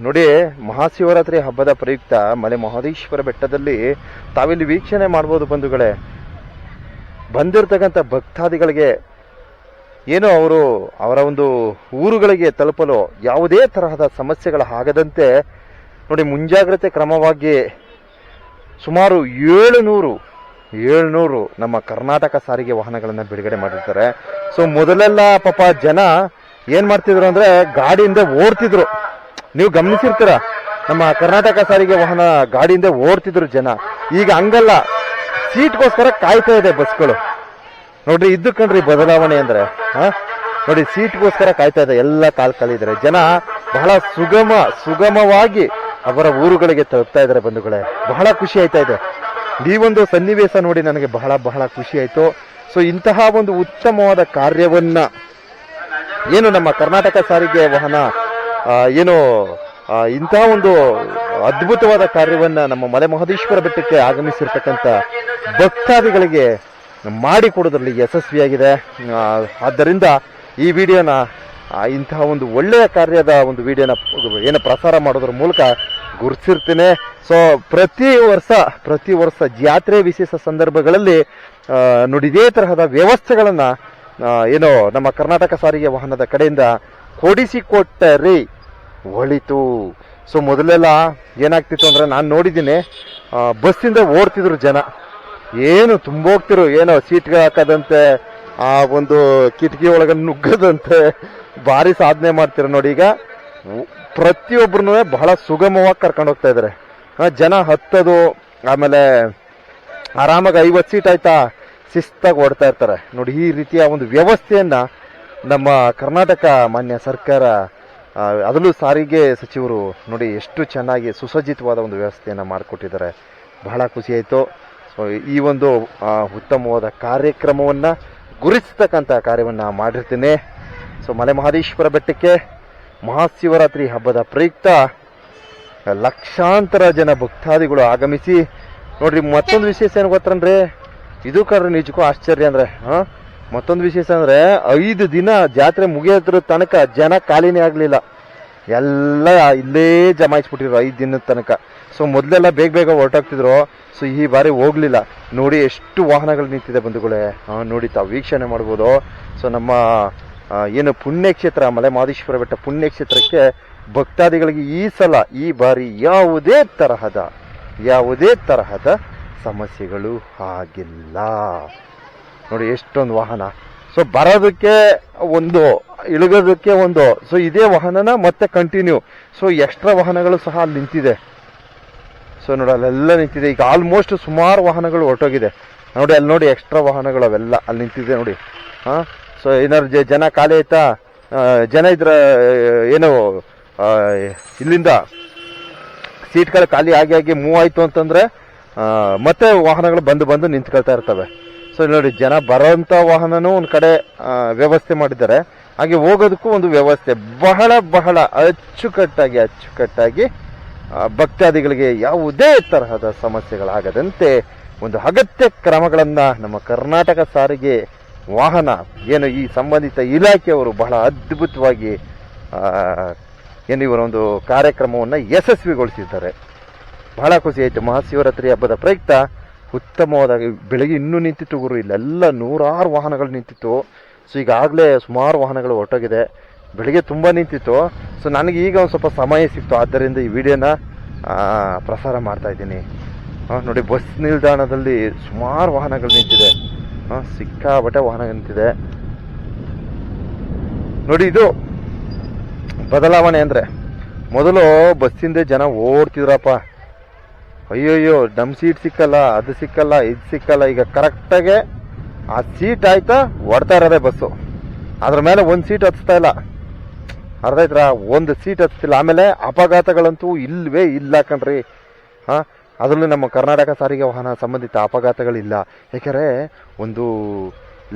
ನೋಡಿ, ಮಹಾಶಿವರಾತ್ರಿ ಹಬ್ಬದ ಪ್ರಯುಕ್ತ ಮಲೆ ಮಹದೇಶ್ವರ ಬೆಟ್ಟದಲ್ಲಿ ತಾವಿಲ್ಲಿ ವೀಕ್ಷಣೆ ಮಾಡ್ಬೋದು ಬಂಧುಗಳೇ. ಬಂದಿರತಕ್ಕಂಥ ಭಕ್ತಾದಿಗಳಿಗೆ ಏನು ಅವರು ಅವರ ಒಂದು ಊರುಗಳಿಗೆ ತಲುಪಲು ಯಾವುದೇ ತರಹದ ಸಮಸ್ಯೆಗಳು ಆಗದಂತೆ ನೋಡಿ, ಮುಂಜಾಗ್ರತೆ ಕ್ರಮವಾಗಿ ಸುಮಾರು ಏಳುನೂರು, ಏಳ್ನೂರು ನಮ್ಮ ಕರ್ನಾಟಕ ಸಾರಿಗೆ ವಾಹನಗಳನ್ನು ಬಿಡುಗಡೆ ಮಾಡಿರ್ತಾರೆ. ಸೊ, ಮೊದಲೆಲ್ಲ ಪಾಪ ಜನ ಏನ್ ಮಾಡ್ತಿದ್ರು ಅಂದ್ರೆ ಗಾಡಿಯಿಂದ ಓಡ್ತಿದ್ರು. ನೀವು ಗಮನಿಸಿರ್ತೀರ, ನಮ್ಮ ಕರ್ನಾಟಕ ಸಾರಿಗೆ ವಾಹನ ಗಾಡಿಯಿಂದ ಓಡ್ತಿದ್ರು ಜನ. ಈಗ ಹಂಗಲ್ಲ, ಸೀಟ್ಗೋಸ್ಕರ ಕಾಯ್ತಾ ಇದೆ ಬಸ್ಗಳು. ನೋಡ್ರಿ ಇದ್ದು ಕಣ್ರಿ ಬದಲಾವಣೆ ಅಂದ್ರೆ, ಹಾ? ನೋಡಿ, ಸೀಟ್ಗೋಸ್ಕರ ಕಾಯ್ತಾ ಇದೆ, ಎಲ್ಲ ಕಾಲ್ ಕಲಿದ್ರೆ. ಜನ ಬಹಳ ಸುಗಮ, ಸುಗಮವಾಗಿ ಅವರ ಊರುಗಳಿಗೆ ತಲುಪ್ತಾ ಇದ್ದಾರೆ ಬಂಧುಗಳೇ. ಬಹಳ ಖುಷಿ ಆಯ್ತಾ ಇದೆ. ಈ ಒಂದು ಸನ್ನಿವೇಶ ನೋಡಿ, ನನಗೆ ಬಹಳ ಬಹಳ ಖುಷಿ ಆಯ್ತು. ಸೊ, ಇಂತಹ ಒಂದು ಉತ್ತಮವಾದ ಕಾರ್ಯವನ್ನ ಏನು ನಮ್ಮ ಕರ್ನಾಟಕ ಸಾರಿಗೆ ವಾಹನ ಏನು ಇಂತಹ ಒಂದು ಅದ್ಭುತವಾದ ಕಾರ್ಯವನ್ನ ನಮ್ಮ ಮಲೆ ಮಹದೇಶ್ವರ ಬೆಟ್ಟಕ್ಕೆ ಆಗಮಿಸಿರ್ತಕ್ಕಂಥ ಭಕ್ತಾದಿಗಳಿಗೆ ಮಾಡಿಕೊಡೋದ್ರಲ್ಲಿ ಯಶಸ್ವಿಯಾಗಿದೆ. ಆದ್ದರಿಂದ ಈ ವಿಡಿಯೋನ ಇಂತಹ ಒಂದು ಒಳ್ಳೆಯ ಕಾರ್ಯದ ಒಂದು ವಿಡಿಯೋನ ಏನು ಪ್ರಸಾರ ಮಾಡೋದ್ರ ಮೂಲಕ ಗುರುತಿಸಿರ್ತೇನೆ. ಸೊ ಪ್ರತಿ ವರ್ಷ ಪ್ರತಿ ವರ್ಷ ಜಾತ್ರೆ ವಿಶೇಷ ಸಂದರ್ಭಗಳಲ್ಲಿ ನುಡಿದೇ ತರಹದ ವ್ಯವಸ್ಥೆಗಳನ್ನು ಏನೋ, ನಮ್ಮ ಕರ್ನಾಟಕ ಸಾರಿಗೆ ವಾಹನದ ಕಡೆಯಿಂದ ಕೊಡಿಸಿಕೊಟ್ಟರೆ ಒಳಿತು. ಸೊ ಮೊದಲೆಲ್ಲ ಏನಾಗ್ತಿತ್ತು ಅಂದ್ರೆ ನಾನು ನೋಡಿದ್ದೀನಿ ಬಸ್ಸಿಂದ ಓಡ್ತಿದ್ರು ಜನ. ಏನು ತುಂಬೋಗ್ತಿರು, ಏನೋ ಸೀಟ್ಗಳು ಹಾಕದಂತೆ, ಆ ಒಂದು ಕಿಟಕಿ ಒಳಗೆ ನುಗ್ಗದಂತೆ ಭಾರಿ ಸಾಧನೆ ಮಾಡ್ತಿರೋ ನೋಡಿ ಈಗ ಪ್ರತಿಯೊಬ್ಬರನ್ನು ಬಹಳ ಸುಗಮವಾಗಿ ಕರ್ಕೊಂಡು ಹೋಗ್ತಾ ಇದ್ದಾರೆ. ಜನ ಹತ್ತದು, ಆಮೇಲೆ ಆರಾಮಾಗಿ ಐವತ್ತು ಸೀಟ್ ಆಯ್ತಾ, ಶಿಸ್ತಾಗಿ ಓಡ್ತಾ ಇರ್ತಾರೆ. ನೋಡಿ, ಈ ರೀತಿಯ ಒಂದು ವ್ಯವಸ್ಥೆಯನ್ನ ನಮ್ಮ ಕರ್ನಾಟಕ ಮಾನ್ಯ ಸರ್ಕಾರ ಅದರಲ್ಲೂ ಸಾರಿಗೆ ಸಚಿವರು ನೋಡಿ ಎಷ್ಟು ಚೆನ್ನಾಗಿ ಸುಸಜ್ಜಿತವಾದ ಒಂದು ವ್ಯವಸ್ಥೆಯನ್ನು ಮಾಡಿಕೊಟ್ಟಿದ್ದಾರೆ. ಬಹಳ ಖುಷಿ ಆಯಿತು ಸೊ ಈ ಒಂದು ಉತ್ತಮವಾದ ಕಾರ್ಯಕ್ರಮವನ್ನು ಗುರುತಿಸ್ತಕ್ಕಂಥ ಕಾರ್ಯವನ್ನು ಮಾಡಿರ್ತೀನಿ. ಸೊ ಮಲೆ ಮಹದೇಶ್ವರ ಬೆಟ್ಟಕ್ಕೆ ಮಹಾಶಿವರಾತ್ರಿ ಹಬ್ಬದ ಪ್ರಯುಕ್ತ ಲಕ್ಷಾಂತರ ಜನ ಭಕ್ತಾದಿಗಳು ಆಗಮಿಸಿ, ನೋಡ್ರಿ ಮತ್ತೊಂದು ವಿಶೇಷ ಏನು ಗೊತ್ತಂದ್ರೆ ಇದು ಕಾರಣ ನಿಜಕ್ಕೂ ಆಶ್ಚರ್ಯ ಅಂದ್ರೆ, ಹಾ? ಮತ್ತೊಂದು ವಿಶೇಷ ಅಂದ್ರೆ ಐದು ದಿನ ಜಾತ್ರೆ ಮುಗಿಯೋದ್ರ ತನಕ ಜನ ಖಾಲಿನೇ ಆಗ್ಲಿಲ್ಲ. ಎಲ್ಲ ಇಲ್ಲೇ ಜಮಾಯಿಸ್ಬಿಟ್ಟಿದ್ರು ಐದು ದಿನದ ತನಕ. ಸೊ ಮೊದಲೆಲ್ಲ ಬೇಗ ಬೇಗ ಹೊರಟಾಗ್ತಿದ್ರು. ಸೊ ಈ ಬಾರಿ ಹೋಗ್ಲಿಲ್ಲ. ನೋಡಿ ಎಷ್ಟು ವಾಹನಗಳು ನಿಂತಿದೆ ಬಂಧುಗಳೇ. ನೋಡಿ ತಾವು ವೀಕ್ಷಣೆ ಮಾಡ್ಬೋದು. ಸೊ ನಮ್ಮ ಏನು ಪುಣ್ಯಕ್ಷೇತ್ರ ಮಲೆ ಮಾದೇಶ್ವರ ಬೆಟ್ಟ ಪುಣ್ಯಕ್ಷೇತ್ರಕ್ಕೆ ಭಕ್ತಾದಿಗಳಿಗೆ ಈ ಸಲ, ಈ ಬಾರಿ ಯಾವುದೇ ತರಹದ ಯಾವುದೇ ತರಹದ ಸಮಸ್ಯೆಗಳು ಆಗಿಲ್ಲ. ನೋಡಿ, ಎಷ್ಟೊಂದು ವಾಹನ. ಸೊ ಬರೋದಕ್ಕೆ ಒಂದು, ಇಳಿಗೋದಕ್ಕೆ ಒಂದು. ಸೊ ಇದೇ ವಾಹನನ ಮತ್ತೆ ಕಂಟಿನ್ಯೂ ಸೊ ಎಕ್ಸ್ಟ್ರಾ ವಾಹನಗಳು ಸಹ ಅಲ್ಲಿ ನಿಂತಿದೆ. ಸೊ ನೋಡಿ, ಅಲ್ಲೆಲ್ಲ ನಿಂತಿದೆ. ಈಗ ಆಲ್ಮೋಸ್ಟ್ ಸುಮಾರು ವಾಹನಗಳು ಹೊರಟೋಗಿದೆ. ನೋಡಿ, ಅಲ್ಲಿ ನೋಡಿ ಎಕ್ಸ್ಟ್ರಾ ವಾಹನಗಳು ಅವೆಲ್ಲ ಅಲ್ಲಿ ನಿಂತಿದೆ ನೋಡಿ. ಹಾ? ಸೊ ಏನಾದ್ರು ಜನ ಖಾಲಿ ಆಯ್ತಾ? ಜನ ಇದ್ರ, ಏನು ಇಲ್ಲಿಂದ ಸೀಟ್ಗಳು ಖಾಲಿ ಆಗಿ ಆಗಿ ಮೂವ್ ಆಯ್ತು ಅಂತಂದ್ರೆ ಮತ್ತೆ ವಾಹನಗಳು ಬಂದು ಬಂದು ನಿಂತ್ಕೊಳ್ತಾ ಇರ್ತವೆ. ಸೊ ನೋಡಿ, ಜನ ಬರೋಂಥ ವಾಹನನೂ ಒಂದು ಕಡೆ ವ್ಯವಸ್ಥೆ ಮಾಡಿದ್ದಾರೆ. ಹಾಗೆ ಹೋಗೋದಕ್ಕೂ ಒಂದು ವ್ಯವಸ್ಥೆ. ಬಹಳ ಬಹಳ ಅಚ್ಚುಕಟ್ಟಾಗಿ ಅಚ್ಚುಕಟ್ಟಾಗಿ ಭಕ್ತಾದಿಗಳಿಗೆ ಯಾವುದೇ ತರಹದ ಸಮಸ್ಯೆಗಳಾಗದಂತೆ ಒಂದು ಅಗತ್ಯ ಕ್ರಮಗಳನ್ನ ನಮ್ಮ ಕರ್ನಾಟಕ ಸಾರಿಗೆ ವಾಹನ, ಏನು ಈ ಸಂಬಂಧಿತ ಇಲಾಖೆಯವರು ಬಹಳ ಅದ್ಭುತವಾಗಿ ಏನು ಇವರ ಒಂದು ಕಾರ್ಯಕ್ರಮವನ್ನು ಯಶಸ್ವಿಗೊಳಿಸಿದ್ದಾರೆ. ಬಹಳ ಖುಷಿ ಆಯಿತು. ಮಹಾಶಿವರಾತ್ರಿ ಹಬ್ಬದ ಪ್ರಯುಕ್ತ ಉತ್ತಮವಾದ ಬೆಳಗ್ಗೆ ಇನ್ನೂ ನಿಂತಿತ್ತು ಗುರು, ಇಲ್ಲೆಲ್ಲ ನೂರಾರು ವಾಹನಗಳು ನಿಂತಿತ್ತು. ಸೊ ಈಗಾಗಲೇ ಸುಮಾರು ವಾಹನಗಳು ಹೊರಟೋಗಿದೆ. ಬೆಳಗ್ಗೆ ತುಂಬ ನಿಂತಿತ್ತು. ಸೊ ನನಗೆ ಈಗ ಒಂದು ಸ್ವಲ್ಪ ಸಮಯ ಸಿಕ್ತು. ಆದ್ದರಿಂದ ಈ ವಿಡಿಯೋನ ಪ್ರಸಾರ ಮಾಡ್ತಾಯಿದ್ದೀನಿ ನೋಡಿ, ಬಸ್ ನಿಲ್ದಾಣದಲ್ಲಿ ಸುಮಾರು ವಾಹನಗಳು ನಿಂತಿದೆ. ಹಾಂ, ಸಿಕ್ಕಾಪಟ್ಟೆ ವಾಹನ ನಿಂತಿದೆ. ನೋಡಿ, ಇದು ಬದಲಾವಣೆ ಅಂದರೆ, ಮೊದಲು ಬಸ್ಸಿಂದ ಜನ ಓಡ್ತಿದ್ರಪ್ಪ. ಅಯ್ಯೋಯ್ಯೋ ನಮ್ಮ ಸೀಟ್ ಸಿಕ್ಕಲ್ಲ, ಅದು ಸಿಕ್ಕಲ್ಲ, ಇದು ಸಿಕ್ಕಲ್ಲ. ಈಗ ಕರೆಕ್ಟಾಗೆ ಆ ಸೀಟ್ ಆಯ್ತಾ, ಹೊಡ್ತಾ ಇರೋದೇ ಬಸ್ಸು ಅದ್ರ ಮೇಲೆ ಒಂದು ಸೀಟ್ ಹತ್ತಿಸ್ತಾ ಇಲ್ಲ. ಅರ್ಧ ಐತ್ರ ಒಂದು ಸೀಟ್ ಹತ್ತಿಲ್ಲ ಆಮೇಲೆ ಅಪಘಾತಗಳಂತೂ ಇಲ್ವೇ ಇಲ್ಲ ಕಣ್ರಿ. ಹಾಂ, ಅದರಲ್ಲೂ ನಮ್ಮ ಕರ್ನಾಟಕ ಸಾರಿಗೆ ವಾಹನ ಸಂಬಂಧಿತ ಅಪಘಾತಗಳಿಲ್ಲ. ಯಾಕೆಂದರೆ ಒಂದು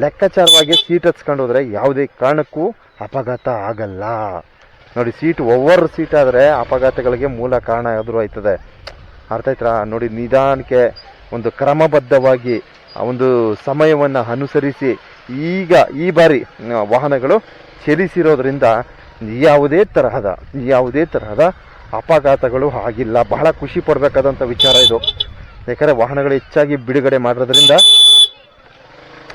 ಲೆಕ್ಕಾಚಾರವಾಗಿ ಸೀಟ್ ಹತ್ಸ್ಕೊಂಡು ಹೋದ್ರೆ ಯಾವುದೇ ಕಾರಣಕ್ಕೂ ಅಪಘಾತ ಆಗಲ್ಲ. ನೋಡಿ ಸೀಟ್ ಓವರ್ ಸೀಟ್ ಆದರೆ ಅಪಘಾತಗಳಿಗೆ ಮೂಲ ಕಾರಣ ಎದುರು ಆಯ್ತದೆ. ಅರ್ಥ ಆಯ್ತಾ ನೋಡಿ, ನಿಧಾನಕ್ಕೆ ಒಂದು ಕ್ರಮಬದ್ಧವಾಗಿ ಒಂದು ಸಮಯವನ್ನು ಅನುಸರಿಸಿ ಈಗ ಈ ಬಾರಿ ವಾಹನಗಳು ಚಲಿಸಿರೋದ್ರಿಂದ ಯಾವುದೇ ತರಹದ ಯಾವುದೇ ತರಹದ ಅಪಘಾತಗಳು ಆಗಿಲ್ಲ. ಬಹಳ ಖುಷಿ ಪಡಬೇಕಾದಂಥ ವಿಚಾರ ಇದು. ಯಾಕಂದರೆ ವಾಹನಗಳು ಹೆಚ್ಚಾಗಿ ಬಿಡುಗಡೆ ಮಾಡೋದ್ರಿಂದ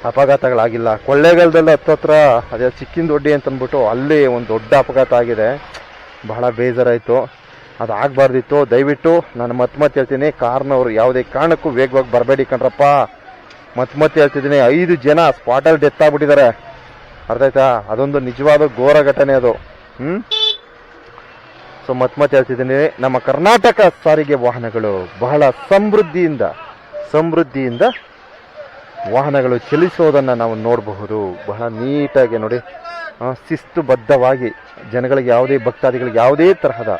ಅಪಘಾತಗಳಾಗಿಲ್ಲ. ಕೊಳ್ಳೇಗಾಲದಲ್ಲಿ ಹತ್ತತ್ರ ಅದೇ ಚಿಕ್ಕಿಂದೊಡ್ಡಿ ಅಂತ ಅಂತಂದ್ಬಿಟ್ಟು ಅಲ್ಲಿ ಒಂದು ದೊಡ್ಡ ಅಪಘಾತ ಆಗಿದೆ. ಬಹಳ ಬೇಜಾರಾಯಿತು. ಅದು ಆಗಬಾರ್ದಿತ್ತು ದಯವಿಟ್ಟು ನಾನು ಮತ್ತೆ ಮತ್ತೆ ಹೇಳ್ತೀನಿ, ಕಾರ್ನವರು ಯಾವುದೇ ಕಾರಣಕ್ಕೂ ವೇಗವಾಗಿ ಬರಬೇಡಿ ಕಣ್ರಪ್ಪ. ಮತ್ತೆ ಮತ್ತೆ ಹೇಳ್ತಿದ್ದೀನಿ, ಐದು ಜನ ಸ್ಪಾಟಲ್ಲಿ ಡೆತ್ ಆಗ್ಬಿಟ್ಟಿದ್ದಾರೆ. ಅರ್ಥ ಆಯ್ತಾ? ಅದೊಂದು ನಿಜವಾದ ಘೋರ ಘಟನೆ ಅದು. ಹ್ಞೂ ಸೊ ಮತ್ತೆ ಮತ್ತೆ ಹೇಳ್ತಿದ್ದೀನಿ, ನಮ್ಮ ಕರ್ನಾಟಕ ಸಾರಿಗೆ ವಾಹನಗಳು ಬಹಳ ಸಮೃದ್ಧಿಯಿಂದ ಸಮೃದ್ಧಿಯಿಂದ ವಾಹನಗಳು ಚಲಿಸೋದನ್ನು ನಾವು ನೋಡಬಹುದು. ಬಹಳ ನೀಟಾಗಿ ನೋಡಿ. ಶಿಸ್ತುಬದ್ಧವಾಗಿ ಜನಗಳಿಗೆ ಯಾವುದೇ ಭಕ್ತಾದಿಗಳಿಗೆ ಯಾವುದೇ ತರಹದ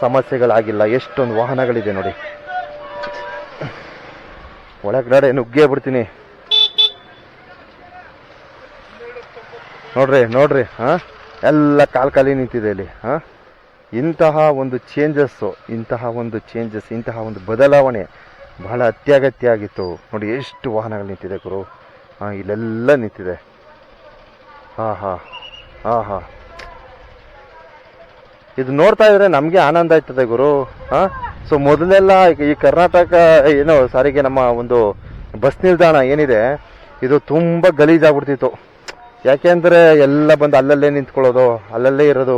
ಸಮಸ್ಯೆಗಳಾಗಿಲ್ಲ. ಎಷ್ಟೊಂದು ವಾಹನಗಳಿದೆ ನೋಡಿ. ಒಳಗಡೆ ನುಗ್ಗೇ ಬಿಡ್ತೀನಿ. ನೋಡ್ರಿ ನೋಡ್ರಿ, ಹಾ? ಎಲ್ಲ ಕಾಲ್ ಕಾಲಿ ನಿಂತಿದೆ ಇಲ್ಲಿ, ಹಾ? ಇಂತಹ ಒಂದು ಚೇಂಜಸ್ಸು ಇಂತಹ ಒಂದು ಚೇಂಜಸ್ ಇಂತಹ ಒಂದು ಬದಲಾವಣೆ ಬಹಳ ಅತ್ಯಗತ್ಯ ಆಗಿತ್ತು. ನೋಡಿ, ಎಷ್ಟು ವಾಹನಗಳು ನಿಂತಿದೆ ಗುರು. ಹಾಂ, ಇಲ್ಲೆಲ್ಲ ನಿಂತಿದೆ. ಹಾಂ ಹಾಂ ಹಾಂ ಹಾಂ. ಇದು ನೋಡ್ತಾ ಇದ್ರೆ ನಮಗೆ ಆನಂದ ಆಯ್ತದೆ ಗುರು. ಹಾಂ? ಸೊ ಮೊದಲೆಲ್ಲ ಈ ಕರ್ನಾಟಕ, ಏನು, ಸಾರಿಗೆ ನಮ್ಮ ಒಂದು ಬಸ್ ನಿಲ್ದಾಣ ಏನಿದೆ, ಇದು ತುಂಬ ಗಲೀಜಾಗ್ಬಿಡ್ತಿತ್ತು. ಯಾಕೆಂದ್ರೆ ಎಲ್ಲ ಬಂದು ಅಲ್ಲಲ್ಲೇ ನಿಂತ್ಕೊಳ್ಳೋದು, ಅಲ್ಲಲ್ಲೇ ಇರೋದು,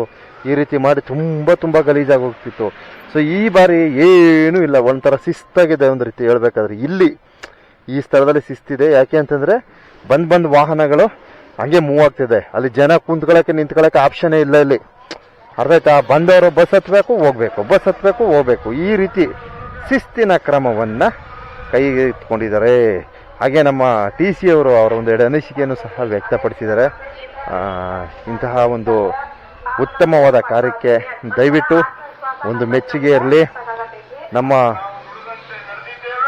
ಈ ರೀತಿ ಮಾಡಿ ತುಂಬ ತುಂಬ ಗಲೀಜಾಗಿ ಹೋಗ್ತಿತ್ತು ಸೊ ಈ ಬಾರಿ ಏನೂ ಇಲ್ಲ, ಒಂಥರ ಶಿಸ್ತಾಗಿದೆ ಒಂದು ರೀತಿ ಹೇಳ್ಬೇಕಾದ್ರೆ. ಇಲ್ಲಿ, ಈ ಸ್ಥಳದಲ್ಲಿ ಶಿಸ್ತಿದೆ. ಯಾಕೆ ಅಂತಂದ್ರೆ, ಬಂದ್ ಬಂದ್ ವಾಹನಗಳು ಹಂಗೆ ಮೂವ್ ಆಗ್ತಿದೆ. ಅಲ್ಲಿ ಜನ ಕುಂತ್ಕೊಳ್ಳೋಕೆ, ನಿಂತ್ಕೊಳ್ಳೋಕೆ ಆಪ್ಷನ್ ಇಲ್ಲ ಇಲ್ಲಿ. ಅರ್ಥ ಆಯ್ತಾ? ಬಂದವರು ಬಸ್ ಹತ್ಬೇಕು, ಹೋಗ್ಬೇಕು. ಬಸ್ ಹತ್ಬೇಕು, ಹೋಗ್ಬೇಕು. ಈ ರೀತಿ ಶಿಸ್ತಿನ ಕ್ರಮವನ್ನ ಕೈಗೆ ಇಟ್ಕೊಂಡಿದ್ದಾರೆ ಹಾಗೆ ನಮ್ಮ ಟಿ ಸಿ ಅವರು ಅವರ ಒಂದು ಎರಡು ಅನಿಸಿಕೆಯನ್ನು ಸಹ ವ್ಯಕ್ತಪಡಿಸಿದ್ದಾರೆ. ಇಂತಹ ಒಂದು ಉತ್ತಮವಾದ ಕಾರ್ಯಕ್ಕೆ ದಯವಿಟ್ಟು ಒಂದು ಮೆಚ್ಚುಗೆ ಇರಲಿ. ನಮ್ಮ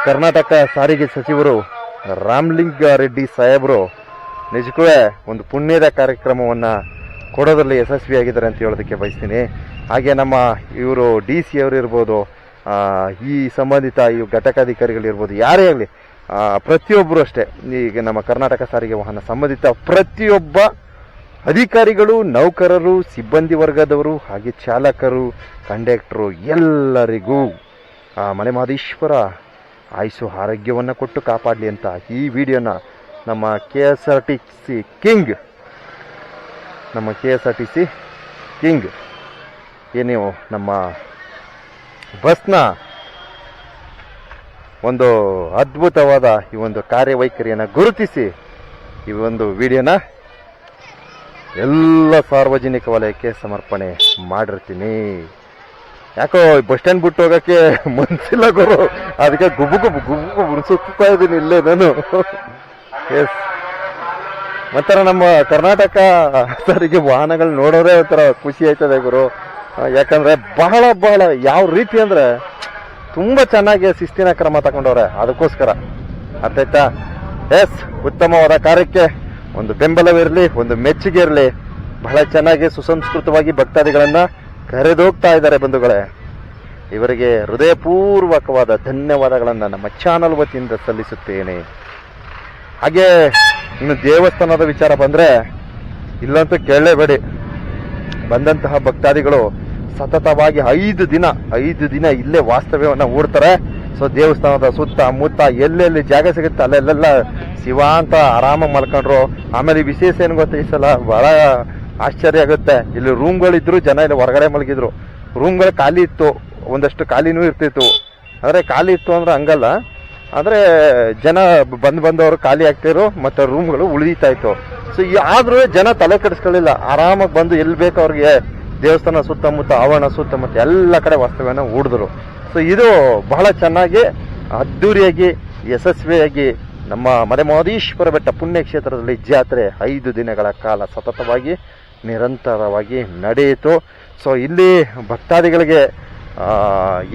ಕರ್ನಾಟಕ ಸಾರಿಗೆ ಸಚಿವರು ರಾಮ್ಲಿಂಗ ರೆಡ್ಡಿ ಸಾಹೇಬರು ನಿಜಕ್ಕೂ ಒಂದು ಪುಣ್ಯದ ಕಾರ್ಯಕ್ರಮವನ್ನ ಕೊಡೋದ್ರಲ್ಲಿ ಯಶಸ್ವಿಯಾಗಿದ್ದಾರೆ ಅಂತ ಹೇಳೋದಕ್ಕೆ ಬಯಸ್ತೀನಿ. ಹಾಗೆ ನಮ್ಮ ಇವರು ಡಿ ಸಿ ಅವರು ಇರ್ಬೋದು ಈ ಸಂಬಂಧಿತ ಈ ಘಟಕಾಧಿಕಾರಿಗಳಿರ್ಬೋದು ಯಾರೇ ಆಗಲಿ ಪ್ರತಿಯೊಬ್ಬರು ಅಷ್ಟೇ. ಈಗ ನಮ್ಮ ಕರ್ನಾಟಕ ಸಾರಿಗೆ ವಾಹನ ಸಂಬಂಧಿತ ಪ್ರತಿಯೊಬ್ಬ ಅಧಿಕಾರಿಗಳು, ನೌಕರರು, ಸಿಬ್ಬಂದಿ ವರ್ಗದವರು, ಹಾಗೆ ಚಾಲಕರು, ಕಂಡಕ್ಟರು ಎಲ್ಲರಿಗೂ ಮನೆ ಮಹದೇಶ್ವರ ಆಯುಸು ಆರೋಗ್ಯವನ್ನು ಕೊಟ್ಟು ಕಾಪಾಡಲಿ ಅಂತ ಈ ವಿಡಿಯೋನ ನಮ್ಮ K S R T C king ನಮ್ಮ K S R T C king. ಏನು ನಮ್ಮ ಬಸ್ನ ಒಂದು ಅದ್ಭುತವಾದ ಈ ಒಂದು ಕಾರ್ಯವೈಖರಿಯನ್ನು ಗುರುತಿಸಿ ಈ ಒಂದು ವಿಡಿಯೋನ ಎಲ್ಲ ಸಾರ್ವಜನಿಕ ವಲಯಕ್ಕೆ ಸಮರ್ಪಣೆ ಮಾಡಿರ್ತೀನಿ. ಯಾಕೋ ಬಸ್ ಸ್ಟ್ಯಾಂಡ್ ಬಿಟ್ಟು ಹೋಗೋಕ್ಕೆ ಮನಸ್ಸಿಲ್ಲ ಗುರು. ಅದಕ್ಕೆ ಗುಬು ಗುಬು ಗುಬು ಗುಬು ಸುತ್ತಾ ಇದ್ದೀನಿ ಇಲ್ಲೇ ನಾನು. ಎಸ್ ಒಂಥರ ನಮ್ಮ ಕರ್ನಾಟಕ ಸಾರಿಗೆ ವಾಹನಗಳು ನೋಡೋದೇ ಒಂಥರ ಖುಷಿ ಆಯ್ತದೆ ಗುರು. ಯಾಕಂದ್ರೆ ಬಹಳ ಬಹಳ ಯಾವ ರೀತಿ ಅಂದ್ರೆ ತುಂಬಾ ಚೆನ್ನಾಗಿ ಶಿಸ್ತಿನ ಕ್ರಮ ತಗೊಂಡವ್ರೆ. ಅದಕ್ಕೋಸ್ಕರ. ಅರ್ಥಾಯ್ತಾ ಎಸ್ ಉತ್ತಮವಾದ ಕಾರ್ಯಕ್ಕೆ ಒಂದು ಬೆಂಬಲವಿರಲಿ, ಒಂದು ಮೆಚ್ಚುಗೆ ಇರಲಿ. ಬಹಳ ಚೆನ್ನಾಗಿ ಸುಸಂಸ್ಕೃತವಾಗಿ ಭಕ್ತಾದಿಗಳನ್ನ ಕರೆದೋಗ್ತಾ ಇದ್ದಾರೆ ಬಂಧುಗಳೇ. ಇವರಿಗೆ ಹೃದಯಪೂರ್ವಕವಾದ ಧನ್ಯವಾದಗಳನ್ನು ನಮ್ಮ ಚಾನಲ್ ವತಿಯಿಂದ ಸಲ್ಲಿಸುತ್ತೇನೆ. ಹಾಗೆ ಇನ್ನು ದೇವಸ್ಥಾನದ ವಿಚಾರ ಬಂದ್ರೆ ಇಲ್ಲಂತೂ ಕೇಳಲೇಬೇಡಿ. ಬಂದಂತಹ ಭಕ್ತಾದಿಗಳು ಸತತವಾಗಿ ಐದು ದಿನ ಐದು ದಿನ ಇಲ್ಲೇ ವಾಸ್ತವ್ಯವನ್ನ ಹೂಡ್ತಾರೆ ಸೊ ದೇವಸ್ಥಾನದ ಸುತ್ತ, ಮುತ್ತ ಎಲ್ಲೆಲ್ಲಿ ಜಾಗ ಸಿಗುತ್ತೆ ಅಲ್ಲೆಲ್ಲ ಶಿವ ಅಂತ ಆರಾಮ ಮಲ್ಕೊಂಡ್ರು. ಆಮೇಲೆ ವಿಶೇಷ ಏನು ಗೊತ್ತಾ ಈ ಸಲ? ಬಹಳ ಆಶ್ಚರ್ಯ ಆಗುತ್ತೆ. ಇಲ್ಲಿ ರೂಮ್ಗಳಿದ್ರು, ಜನ ಇಲ್ಲಿ ಹೊರಗಡೆ ಮಲಗಿದ್ರು. ರೂಮ್ಗಳು ಖಾಲಿ ಇತ್ತು, ಒಂದಷ್ಟು ಖಾಲಿನೂ ಇರ್ತಿತ್ತು. ಆದರೆ ಖಾಲಿ ಇತ್ತು ಅಂದ್ರೆ ಹಂಗಲ್ಲ. ಆದ್ರೆ ಜನ ಬಂದು ಬಂದವರು ಖಾಲಿ ಆಗ್ತಿದ್ರು, ಮತ್ತೆ ರೂಮ್ಗಳು ಉಳಿತಾ ಇತ್ತು. ಸೊ ಆದರೂ ಜನ ತಲೆ ಕೆಡಿಸ್ಕೊಳ್ಳಿಲ್ಲ. ಆರಾಮಾಗಿ ಬಂದು ಎಲ್ಲಿ ಬೇಕು ಅವ್ರಿಗೆ ದೇವಸ್ಥಾನ ಸುತ್ತಮುತ್ತ, ಆವರಣ ಸುತ್ತಮುತ್ತ ಎಲ್ಲ ಕಡೆ ವಾಸ್ತವ್ಯನ ಹೂಡಿದ್ರು. ಸೊ ಇದು ಬಹಳ ಚೆನ್ನಾಗಿ, ಅದ್ದೂರಿಯಾಗಿ, ಯಶಸ್ವಿಯಾಗಿ ನಮ್ಮ ಮಲೆಮಹದೇಶ್ವರ ಬೆಟ್ಟ ಪುಣ್ಯಕ್ಷೇತ್ರದಲ್ಲಿ ಜಾತ್ರೆ ಐದು ದಿನಗಳ ಕಾಲ ಸತತವಾಗಿ, ನಿರಂತರವಾಗಿ ನಡೆಯಿತು. ಸೊ ಇಲ್ಲಿ ಭಕ್ತಾದಿಗಳಿಗೆ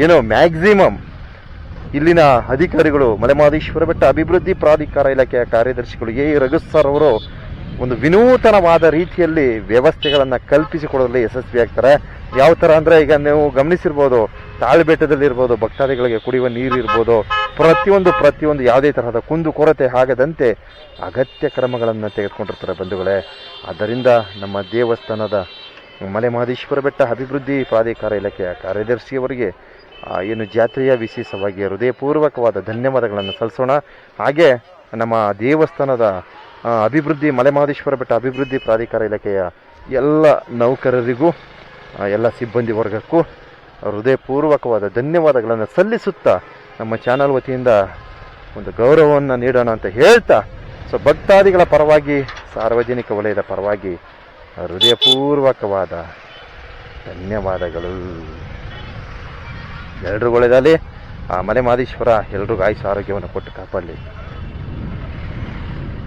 ಏನು ಮ್ಯಾಕ್ಸಿಮಮ್ ಇಲ್ಲಿನ ಅಧಿಕಾರಿಗಳು ಮಲೆಮಹದೇಶ್ವರ ಬೆಟ್ಟ ಅಭಿವೃದ್ಧಿ ಪ್ರಾಧಿಕಾರ ಇಲಾಖೆಯ ಕಾರ್ಯದರ್ಶಿಗಳು ಎ ರಘು ಅವರು ಒಂದು ವಿನೂತನವಾದ ರೀತಿಯಲ್ಲಿ ವ್ಯವಸ್ಥೆಗಳನ್ನು ಕಲ್ಪಿಸಿಕೊಡೋದ್ರಲ್ಲಿ ಯಶಸ್ವಿಯಾಗ್ತಾರೆ ಯಾವ ಥರ ಅಂದ್ರೆ ಈಗ ನೀವು ಗಮನಿಸಿರ್ಬೋದು ತಾಳ್ಬೆಟ್ಟದಲ್ಲಿ ಇರ್ಬೋದು ಭಕ್ತಾದಿಗಳಿಗೆ ಕುಡಿಯುವ ನೀರು ಇರ್ಬೋದು, ಪ್ರತಿಯೊಂದು ಪ್ರತಿಯೊಂದು ಯಾವುದೇ ತರಹದ ಕುಂದು ಕೊರತೆ ಆಗದಂತೆ ಅಗತ್ಯ ಕ್ರಮಗಳನ್ನು ತೆಗೆದುಕೊಂಡಿರ್ತಾರೆ ಬಂಧುಗಳೇ. ಆದ್ದರಿಂದ ನಮ್ಮ ದೇವಸ್ಥಾನದ ಮಲೆ ಮಹದೇಶ್ವರ ಬೆಟ್ಟ ಅಭಿವೃದ್ಧಿ ಪ್ರಾಧಿಕಾರ ಇಲಾಖೆಯ ಕಾರ್ಯದರ್ಶಿಯವರಿಗೆ ಏನು ಜಾತ್ರೆಯ ವಿಶೇಷವಾಗಿ ಹೃದಯಪೂರ್ವಕವಾದ ಧನ್ಯವಾದಗಳನ್ನು ಸಲ್ಲಿಸೋಣ. ಹಾಗೆ ನಮ್ಮ ದೇವಸ್ಥಾನದ ಅಭಿವೃದ್ಧಿ, ಮಲೆಮಹದೇಶ್ವರ ಬೆಟ್ಟ ಅಭಿವೃದ್ಧಿ ಪ್ರಾಧಿಕಾರ ಇಲಾಖೆಯ ಎಲ್ಲ ನೌಕರರಿಗೂ ಎಲ್ಲ ಸಿಬ್ಬಂದಿ ವರ್ಗಕ್ಕೂ ಹೃದಯಪೂರ್ವಕವಾದ ಧನ್ಯವಾದಗಳನ್ನು ಸಲ್ಲಿಸುತ್ತಾ ನಮ್ಮ ಚಾನಲ್ ವತಿಯಿಂದ ಒಂದು ಗೌರವವನ್ನು ನೀಡೋಣ ಅಂತ ಹೇಳ್ತಾ, ಸೊ ಭಕ್ತಾದಿಗಳ ಪರವಾಗಿ, ಸಾರ್ವಜನಿಕ ವಲಯದ ಪರವಾಗಿ ಹೃದಯಪೂರ್ವಕವಾದ ಧನ್ಯವಾದಗಳು. ಎಲ್ರಿಗೂ ಒಳ್ಳೇದಾಗಲಿ ಆ ಮಲೆ ಮಾದೇಶ್ವರ ಎಲ್ರಿಗೂ ಆರೋಗ್ಯವನ್ನು ಕೊಟ್ಟು ಕಾಪಾಡಲಿ.